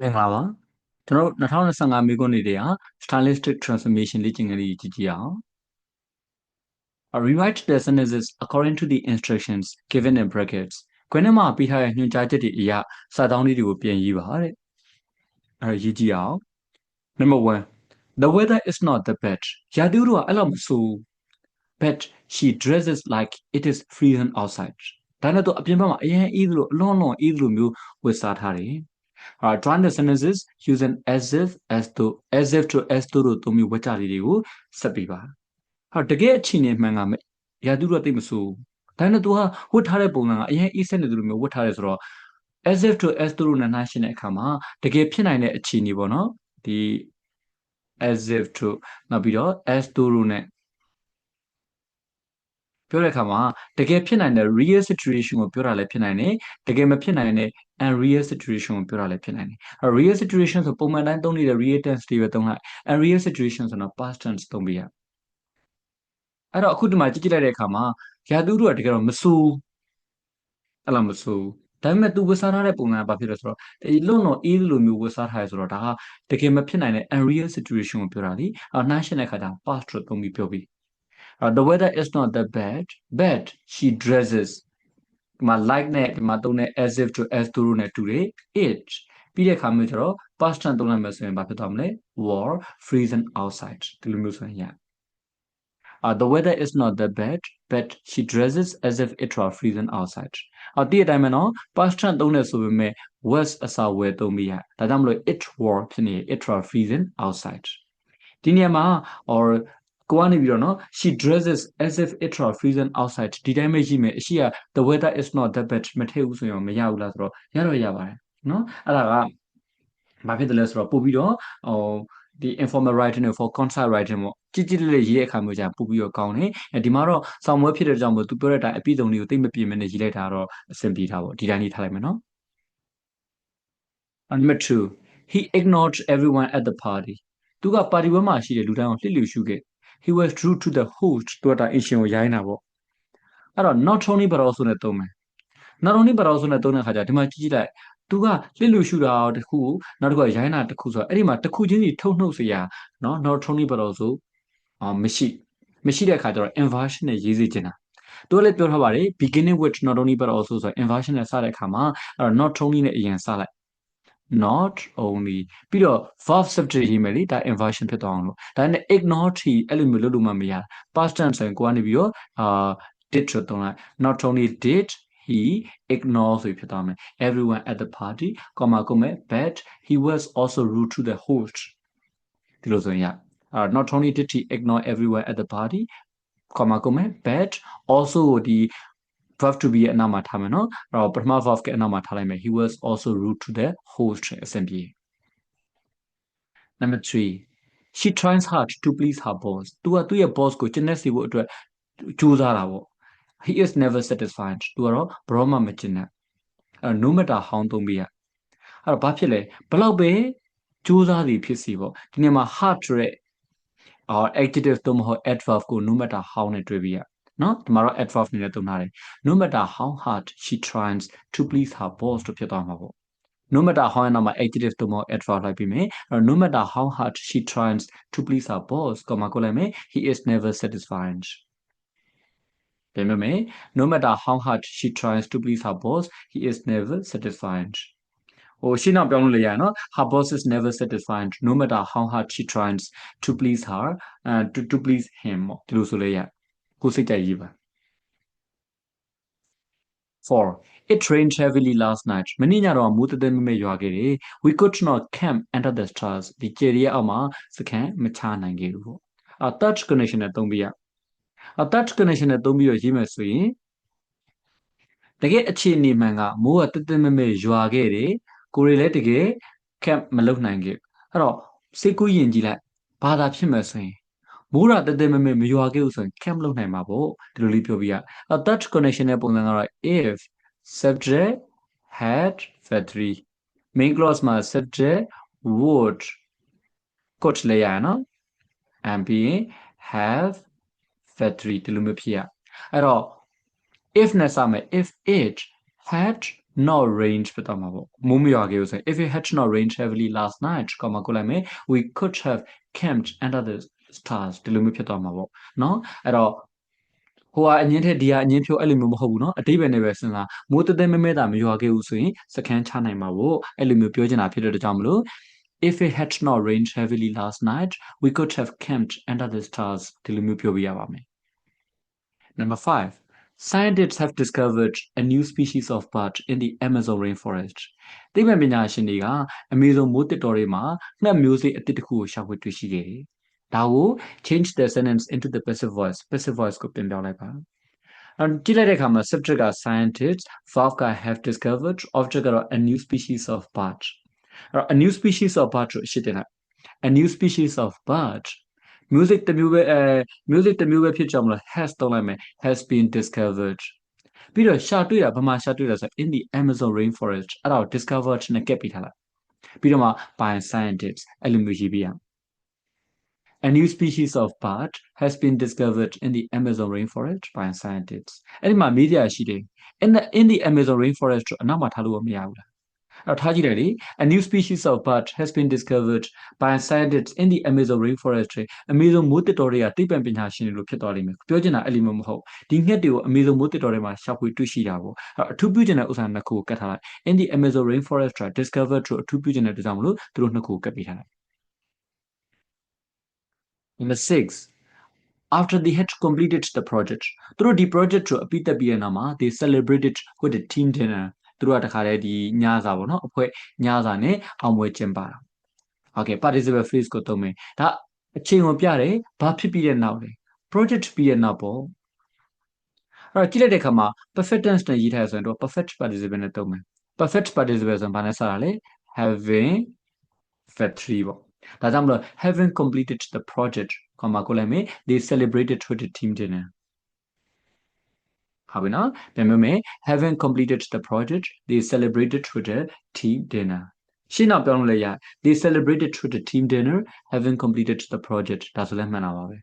မင်္ဂလာပါကျွန်တော်တို့2025မိခုနှစ်တည်းဟာ stylistic transformation လေ့ကျင့်ခန်းလေးကြည့်ကြည့်အောင် A rewrite the sentences according to the instructions given in brackets ခွန်းထဲမှာပေးထားတဲ့ညွှန်ကြားချက်တွေအရစာတောင်းလေးတွေကိုပြန်ရေးပါတဲ့အဲရေးကြည့်အောင် Number 1 The weather is not the best ရာသီဥတုကအဲ့လိုမဆိုး but she dresses like it is freezing outside ဒါနဲ့တော့အပြင်ဘက်မှာအရင်အေးသလိုအလွန်လွန်အေးသလိုမျိုးဝတ်စားထားတယ် uh, join the sentences using as if as though as if to as though တို့သုံးမျိုးဝတ်ကြလေးတွေကိုဆက်ပြီးပါဟာတကယ်အချိန်နဲ့မှန်ကမဲ့ရာသူတော့သိမဆိုးဒါနဲ့ तू ဟာဝတ်ထားတဲ့ပုံစံကအရင်အေးဆက်နေသူလိုမျိုးဝတ်ထားတယ်ဆိုတော့ as if to as though နဲ့နှိုင်းရှင်းတဲ့အခါမှာတကယ်ဖြစ်နိုင်တဲ့အခြေအနေပေါ့နော်ဒီ as if to နောက်ပြီးတော့ as though နဲ့ပြောတဲ့အခါမှာတကယ်ဖြစ်နိုင်တဲ့ real situation ကိုပြောတာလည်းဖြစ်နိုင်တယ်တကယ်မဖြစ်နိုင်တဲ့ unreal situation ကိုပြောတာလည်းဖြစ်နိုင်တယ်အဲ real situation ဆိုပုံမှန်တိုင်းသုံးနေတဲ့ real tense တွေပဲသုံးလိုက် unreal situation ဆိုတော့ past tense သုံးပြရအဲ့တော့အခုဒီမှာကြည့်ကြည့်လိုက်တဲ့အခါမှာရာသီဥတုကတကယ်တော့မဆူအဲ့လိုမဆူဒါပေမဲ့ तू ဝတ်စားထားတဲ့ပုံစံကဘာဖြစ်လဲဆိုတော့ဒီလွန်တော့အေးလိုမျိုးဝတ်စားထားရဲဆိုတော့ဒါကတကယ်မဖြစ်နိုင်တဲ့ unreal situation ကိုပြောတာလीအဲနှိုင်းရှင်းတဲ့အခါကျ past လို့သုံးပြီးပြောပြီး uh, the weather is not that bad but she dresses ဒီမှာ like နဲ့ဒီမှာသုံးတဲ့ as if to as to နဲ့တူတယ် it ပြီးတဲ့အခါမျိုးကျတော့ past tense သုံးလိုက်မယ်ဆိုရင်ဘာဖြစ်သွားမလဲ war freezing outside ဒီလိုမျိုးဆိုရင်ရ Uh, the weather is not that bad but she dresses as if it were freezing outside အတိအတိုင်းပဲနော် past tense သုံးတယ်ဆိုပေမဲ့ was အစာဝယ်သုံးပြီးရဒါကြောင့်မလို့ it were ဖြစ်နေ it were freezing outside ဒီနေရာမှာ or ကိုကနေပြီးတော့နော် she dresses as if it were freezing outside ဒီတိုင်းပဲရှိမယ်အရှိက the weather is not that bad မထည့်ဘူးဆိုရင်မရဘူးလားဆိုတော့ရတော့ရပါတယ်နော်အဲ့ဒါကဘာဖြစ်တယ်လဲဆိုတော့ပို့ပြီးတော့ဟိုဒီ informal writing နဲ့ for concise writing ပေါ့ကြည့်ကြည့်လေးရေးတဲ့အခါမျိုးကျပို့ပြီးတော့ကောင်းတယ်အဲဒီမှာတော့ဆောင်းမွေးဖြစ်တဲ့ကြောင့်မို့သူပြောတဲ့အတိုင်းအပြည့်စုံလေးကိုသိမပြည့်မနဲ့ရေးလိုက်တာတော့အဆင်ပြေတာပေါ့ဒီတိုင်းလေးထားလိုက်မယ်နော် Number 2 he ignored everyone at the party သူကပါတီပွဲမှာရှိတဲ့လူတိုင်းကိုလှစ်လျူရှုခဲ့ he was true to the host သူကတာအင်ရှင်ကိုရိုင်းတာပေါ့အဲ့တော့ not only but also နဲ့သုံးမယ် not only but also နဲ့သုံးတဲ့ခါကျဒီမှာကြည့်ကြည့်လိုက်သူကလှစ်လူရှုတာတခုနောက်တစ်ခုကရိုင်းတာတခုဆိုတော့အဲ့ဒီမှာတခုချင်းစီထုတ်နှုတ်เสียနော် not only but also အာမရှိမရှိတဲ့အခါကျတော့ inversion နဲ့ရေးစေချင်တာသူကလည်းပြောထားပါတယ် beginning with not only but also ဆိုတော့ inversion နဲ့စတဲ့အခါမှာအဲ့တော့ not only နဲ့အရင်စလိုက် not only ပြီးတော့ verb subject ရေးမယ်လေဒါ inversion ဖြစ်သွားအောင်လို့ဒါနဲ့ ignore ထီအဲ့လိုမျိုးလုပ်လို့မှမရ past tense ဆိုရင်ကိုကနေပြီးတော့အာ did ဆိုတော့လိုက် not only did he ignore ဆိုဖြစ်သွားမယ် everyone at the party ကောမကိုမဲ့ but he was also rude to the host ဒီလိုဆိုရင်ရ uh, not only did he ignore everyone at the party ကောမကိုမဲ့ but also ဒီ verb to be ရဲ့အနောက်မှာထားမယ်နော်အဲ့တော့ပထမ verb ကအနောက်မှာထားလိုက်မယ် he was also rude to the host အဆင်ပြေ number 3 she tries hard to please her boss သူကသူ့ရဲ့ boss ကိုကျင့်တဲ့စီဖို့အတွက်ကြိုးစားတာပေါ့ he is never satisfied သူကတော့ဘရောမှမကျင့်တဲ့အဲ့ no matter how သုံးပြီးရအဲ့တော့ဘာဖြစ်လဲဘလောက်ပဲကြိုးစားသည်ဖြစ်စီပေါ့ဒီနေ့မှာ hard ရဲ့ or adjective သို့မဟုတ် adverb ကို no matter how နဲ့တွေ့ပြီးရ နော်ဒီမှာတော့ adverb နဲ့သုံးထားတယ် no matter how hard she tries to please her boss လို့ဖြစ်သွားမှာပေါ့ no matter how နောက်မှာ adjective သို့မဟုတ် adverb လိုက်ပြီးမယ်အဲ့ no matter how hard she tries to please her boss ကမှကိုလိုက်မယ် he is never satisfied ပြန်မယ် no matter how hard she tries to please her boss he is never satisfied ဟိုရှင်းအောင်ပြောင်းလို့လည်းရနော် her boss is never satisfied no matter how hard she tries to please her uh, to to please him ဒီလိုဆိုလည်းရ ကိုစိတ်ကြိုက်ရေးပါ4 it rained heavily last night မနေ့ညတော့မိုးတသက်မမဲ့ရွာခဲ့တယ် we could not camp under the stars ဒီကျေရီရဲ့အောက်မှာစခန်းမချနိုင်ခဲ့ဘူးပေါ့အ touch connection နဲ့သုံးပြီးရအ touch connection နဲ့သုံးပြီးတော့ရေးမယ်ဆိုရင်တကယ်အခြေအနေမှန်ကမိုးကတသက်မမဲ့ရွာခဲ့တယ်ကိုရီလည်းတကယ် camp မလုပ်နိုင်ခဲ့အဲ့တော့စိတ်ကူးယဉ်ကြည့်လိုက်ဘာသာဖြစ်မယ်ဆိုရင် မိုးရတသက်မမဲ့မရွာခဲ့ဘူးဆိုရင် camp လုပ်နိုင်မှာပေါ့ဒီလိုလေးပြောပြရအ touch connection နဲ့ပုံစံကတော့ if subject had factory main clause မှာ subject would ကိုချလေရနော် and being have factory ဒီလိုမျိုးဖြစ်ရအဲ့တော့ if နဲ့စမယ် if it had not rained ဖြစ်သွားမှာပေါ့မိုးမရွာခဲ့ဘူးဆိုရင် if it had not rained heavily last night ကောမကိုလိုက်မယ် we could have camped under the stars ဒီလိုမျိုးဖြစ်သွားမှာပေါ့နော်အဲ့တော့ဟိုကအငင်းထက်ဒီကအငင်းဖြိုးအဲ့လိုမျိုးမဟုတ်ဘူးနော်အတိပ္ပယ်နဲ့ပဲစဉ်းစားမိုးတဲတဲမဲမဲတာမရွာခဲ့ဘူးဆိုရင်စကန်ချနိုင်မှာပေါ့အဲ့လိုမျိုးပြောချင်တာဖြစ်တဲ့ကြောင့်မလို့ if it had not rained heavily last night we could have camped under the stars ဒီလိုမျိုးပြောပြရပါမယ် number 5 Scientists have discovered a new species of bird in the Amazon rainforest. သိပ္ပံပညာရှင်တွေက Amazon မိုးတစ်တော်တွေမှာငှက်မျိုးစိအသစ်တစ်ခုကိုရှာဖွေတွေ့ရှိခဲ့တယ်။ ဒါကို change the sentence into the passive voice passive voice ကိုပြန်ပြောင်းလိုက်ပါ။အဲ့ကြည့်လိုက်တဲ့အခါမှာ subject က scientists verb က have discovered object ကတော့ a new species of bird အဲ့တော့ a new species of bird ကိုရှင်းတင်လိုက် a new species of bird music တစ်မျိုးပဲအဲ music တစ်မျိုးပဲဖြစ်ကြမလို့ has သုံးလိုက်မယ် has been discovered ပြီးတော့ရှာတွေ့တာဘာမှရှာတွေ့တာဆို in the Amazon rainforest အဲ့ဒါကို discovered နဲ့ကပ်ပြီးထားလိုက်ပြီးတော့မှ by scientists အဲ့လိုမျိုးရေးပြရအောင် A new species of bird has been discovered in the Amazon rainforest by scientists အဲ့ဒီမှာမေးကြရှိတယ် in the in the Amazon rainforest အနောက်မှာထားလို့မရဘူးလားအဲ့ထားကြည့်လိုက်လေ a new species of bird has been discovered by scientists in the Amazon rainforest အမေဇုံမိုးတစ်တော်တွေကသိပ္ပံပညာရှင်တွေလို့ဖြစ်သွားလိမ့်မယ်ပြောချင်တာအဲ့လိုမျိုးမဟုတ်ဒီငှက်တွေကိုအမေဇုံမိုးတစ်တော်တွေမှာရှာဖွေတွေ့ရှိတာပေါ့အဲ့အထူးပြုချင်တဲ့ဥစ္စာနှစ်ခုကိုကတ်ထားလိုက် in the Amazon rainforest discovered လို့အထူးပြုချင်တဲ့တရားမလို့သူတို့နှစ်ခုကိုကတ်ပေးထားလိုက် Number 6 after they had completed the project သူတို့ဒီ project ကိုအပြီးတက်ပြီးတဲ့နောက်မှာ they celebrated with the team dinner သူတို့ကတခါတည်းဒီညစာပေါ့နော်အဖွဲ့ညစာနဲ့အောင်ပွဲကျင်းပတာ okay participle phrase ကိုသုံးမယ်ဒါအချိန်ကိုပြတယ်ဘာဖြစ်ပြီးတဲ့နောက်လဲ project ပြီးတဲ့နောက်ပေါ့အဲ့တော့ကြည့်လိုက်တဲ့အခါမှာ perfect tense နဲ့ရေးထားရဆိုရင်တော့ perfect participle နဲ့သုံးမယ် perfect participle ဆိုရင်ဘာနဲ့စတာလဲ having factory ပေါ့ ဒါကြောင့်မလို့ having completed the project ခေါ်မှာကိုလိုက်မယ် they celebrated with the team dinner ဟုတ်ပြီနော်ပြန်ပြောမယ် having completed the project they celebrated with a team dinner ရှင်းတော့ပြောလို့လည်းရ they celebrated with the team dinner having completed the project ဒါဆိုလည်းမှန်တာပါပဲ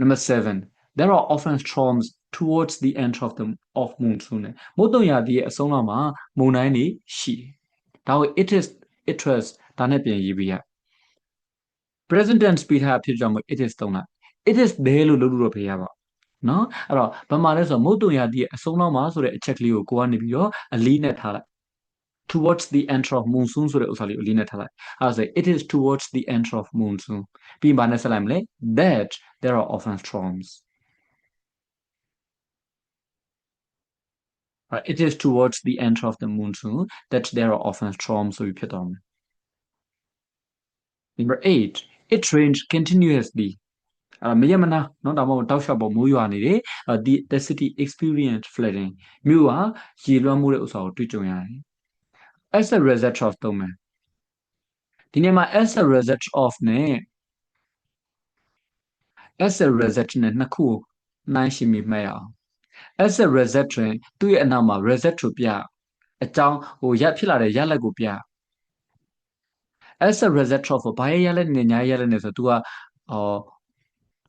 number 7 there are often storms towards the end of the of monsoon မုတ်တုံရာသီရဲ့အဆုံးလောက်မှာမုန်တိုင်းတွေရှိတယ်ဒါကို it is it was ဒါနဲ့ပြန်ရေးပြရ present tense ပြီးထားဖြစ်ကြောင့် it is သုံးလိုက် it is there လို့လုပ်လို့တော့ဖေးရပါနော်အဲ့တော့ဘာမှလဲဆိုတော့မုတ်တုံရာသီရဲ့အဆုံးလောက်မှာဆိုတဲ့အချက်ကလေးကိုကိုကနေပြီးတော့အလေးနဲ့ထားလိုက် towards the end of monsoon ဆိုတဲ့ဥစ္စာလေးကိုအလေးနဲ့ထားလိုက်အဲ့ဒါဆို it is towards the end of monsoon ပြီးပါနဲ့ဆက်လိုက်မလဲ that there are often storms it is towards the end of the monsoon that there are often storms so you put on number 8 it rains continuously အဲ့မရမနာနော်ဒါမှမဟုတ်တောက်လျှောက်ပေါ်မိုးရွာနေတယ်ဒီ the city experience flooding မြို့ဟာရေလွှမ်းမှုတဲ့ဥစ္စာကိုတွေ့ကြုံရတယ် as a result of သုံးမယ်ဒီနေ့မှာ as a result of နဲ့ as a result နဲ့နှစ်ခုကိုနှိုင်းယှဉ်ပြီးမှတ်ရအောင် as a result တွင်သူ့ရဲ့အနောက်မှာ result ကိုပြအကြောင်းဟိုရဖြစ်လာတဲ့ရလဒ်ကိုပြ as a result of ဘာရရလက်နဲ့ညာရလက်နဲ့ဆိုတော့ तू ကအော်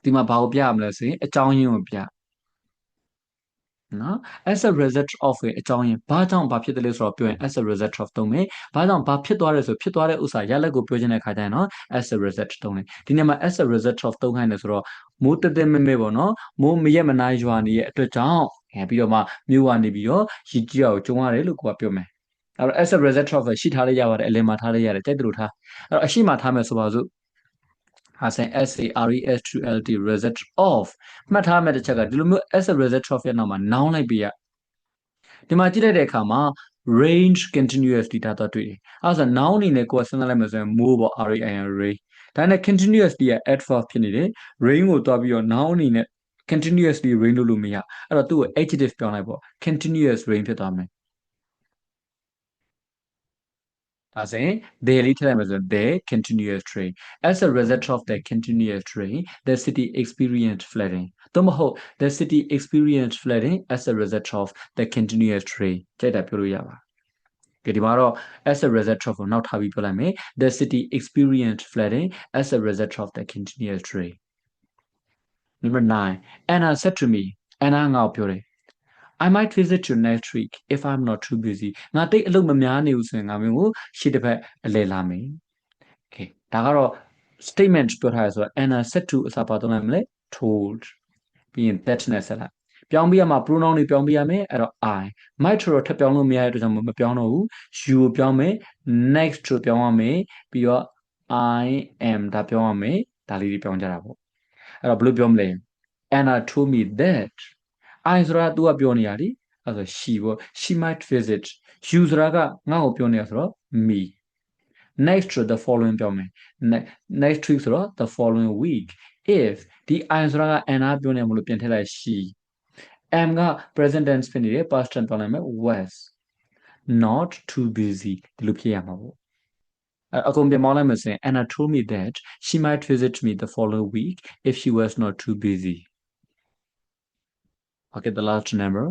ဒီမှာဘာကိုပြရမလဲဆိုရင်အကြောင်းရင်းကိုပြ နော် as a result of ရဲ့အကြောင်းရင်းဘာကြောင့်ဘာဖြစ်တယ်လဲဆိုတော့ပြောရင် as a result of သုံးမယ်ဘာကြောင့်ဘာဖြစ်သွားတယ်ဆိုဖြစ်သွားတဲ့ဥစ္စာရလက်ကိုပြောချင်တဲ့ခါကျရင်နော် as a result သုံးတယ်ဒီနေ့မှာ as a result of သုံးခိုင်းတယ်ဆိုတော့မိုးတက်တက်မဲမဲပေါ့နော်မိုးမရက်မနာရွာနေတဲ့အတွက်ကြောင့်အဲပြီးတော့မှမြို့ကနေပြီးတော့ရီကြီးအောင်ကျုံရတယ်လို့ကိုကပြောမယ်အဲ့တော့ as a result of ရှိထားလေးရပါတယ်အလယ်မှာထားလေးရတယ်တိုက်တူထားအဲ့တော့အရှိမထားမယ်ဆိုပါစို့ ဟာဆန် S A R E S T L T result of မှတ်ထားမယ်တစ်ချက်ကဒီလိုမျိုး as a result of ရဲ့နောက်မှာ noun လိုက်ပြရဒီမှာကြည့်လိုက်တဲ့အခါမှာ range continuously ဒါတော့တွေ့တယ်အဲဒါဆို noun အနေနဲ့ကိုယ်စဉ်းစားလိုက်မှဆိုရင် more ပေါ့ R A I N ray ဒါနဲ့ continuously ရဲ့ adverb ဖြစ်နေတယ် rain ကိုတွားပြီးတော့ noun အနေနဲ့ continuously rain လို့လို့မရအဲ့တော့သူ့ကို adjective ပြောင်းလိုက်ပေါ့ continuous rain ဖြစ်သွားမယ် ဒါဆိုရင် they လေးထည့်လိုက်မယ်ဆိုရင် they continuous train as a result of the continuous train the city experienced flooding သို့မဟုတ် the city experienced flooding as a result of the continuous train ကြိုက်တာပြောလို့ရပါကဲဒီမှာတော့ as a result of ကိုနောက်ထားပြီးပြောလိုက်မယ် the city experienced flooding as a result of the continuous train number 9 Anna said to me Anna ငါ့ကိုပြောတယ် I might visit you next week if I'm not too busy ငါတိတ်အလုပ်မများနေဘူးဆိုရင်ငါမျိုးကိုရှေ့တစ်ဖက်အလဲလာမယ် okay ဒါကတော့ statement ပြောထားရဆိုတော့ Anna said to အစားပါတော့လိုက်မလဲ told ပြီးရင် that နဲ့ဆက်လိုက်ပြောင်းပြရမှာ pronoun တွေပြောင်းပြရမယ်အဲ့တော့ I might တော့ထပ်ပြောင်းလို့မရတဲ့အတွက်ကြောင့်မပြောင်းတော့ဘူး you ကိုပြောင်းမယ် next ကိုပြောင်းရမယ်ပြီးတော့ I am ဒါပြောင်းရမယ်ဒါလေးတွေပြောင်းကြတာပေါ့အဲ့တော့ဘယ်လိုပြောမလဲ Anna told me that I ဆိုတာ तू ကပြောနေရဒီအဲ့ဆို she ပေါ့ she might visit you ဆိုတာကငါ့ကိုပြောနေရဆိုတော့ me next to the following ပြောမယ် Ne- next week ဆိုတော့ the following week if ဒီ I ဆိုတာက Anna ပြောနေမလို့ပြင်ထည့်လိုက် she am က present tense ဖြစ်နေတယ် past tense ပြောနိုင်မယ် was not too busy ဒီလိုဖြစ်ရမှာပေါ့အဲ့အကုန်ပြန်မောင်းလိုက်မယ်ဆိုရင် Anna told me that she might visit me the following week if she was not too busy Okay the last number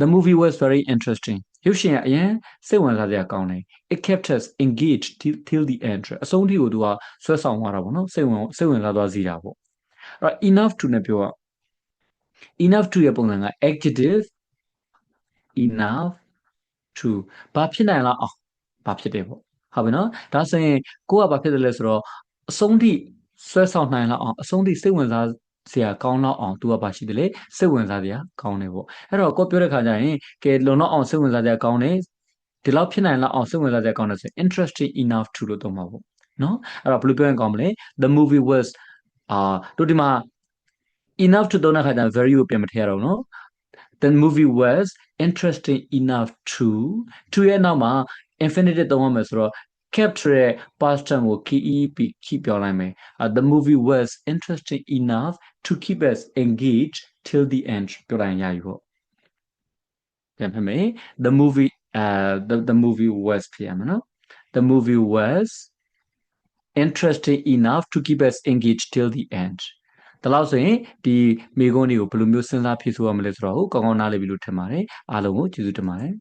the movie was very interesting ရုပ်ရှင်ကအရင်စိတ်ဝင်စားစရာကောင်းတယ် it kept us engaged till, till the end အဆုံးထိကိုသူကဆွဲဆောင်သွားတာပေါ့နော်စိတ်ဝင်စိတ်ဝင်စားသွားစေတာပေါ့အဲ့တော့ enough to နဲ့ပြောရ enough to ရဲ့ပုံစံက adjective enough to ဘာဖြစ်နိုင်လားအောင်ဘာဖြစ်တယ်ပေါ့ဟုတ်ပြီနော်ဒါဆိုရင်ကိုကဘာဖြစ်တယ်လဲဆိုတော့အဆုံးထိဆွဲဆောင်နိုင်လောက်အောင်အဆုံးထိစိတ်ဝင်စား စရာကောင်းလောက်အောင် तू ကဘာရှိတယ်လဲစိတ်ဝင်စားစရာကောင်းတယ်ပေါ့အဲ့တော့ကိုပြောတဲ့ခါကျရင်ကဲလုံတော့အောင်စိတ်ဝင်စားစရာကောင်းတယ်ဒီလောက်ဖြစ်နိုင်လောက်အောင်စိတ်ဝင်စားစရာကောင်းတယ်ဆိုရင် interesting enough to လို့သုံးပါပေါ့နော်အဲ့တော့ဘယ်လိုပြောရင်ကောင်းမလဲ the movie was အာတို့ဒီမှာ enough to သုံးတဲ့ခါကျရင် very ကိုပြန်မထည့်ရတော့ဘူးနော် the movie was interesting enough to to ရဲ့နောက်မှာ infinitive သုံးရမယ်ဆိုတော့ capture ရဲ့ past tense ကို keep keep ပြောင်းလိုက်မယ်။ the movie was interesting enough to keep us engaged till the end ပြောလိုက်ရင်ရပြီပေါ့။ပြန်ဖတ်မယ် the movie uh the the movie was ဖြစ်ရမယ်နော်။ the movie was interesting enough to keep us engaged till the end ဒါလို့ဆိုရင်ဒီမိကုန်းတွေကိုဘယ်လိုမျိုးစဉ်းစားဖြည့်ဆို့ရမလဲဆိုတော့ကောင်းကောင်းနားလည်ပြီလို့ထင်ပါတယ်အားလုံးကိုကျေးဇူးတင်ပါတယ်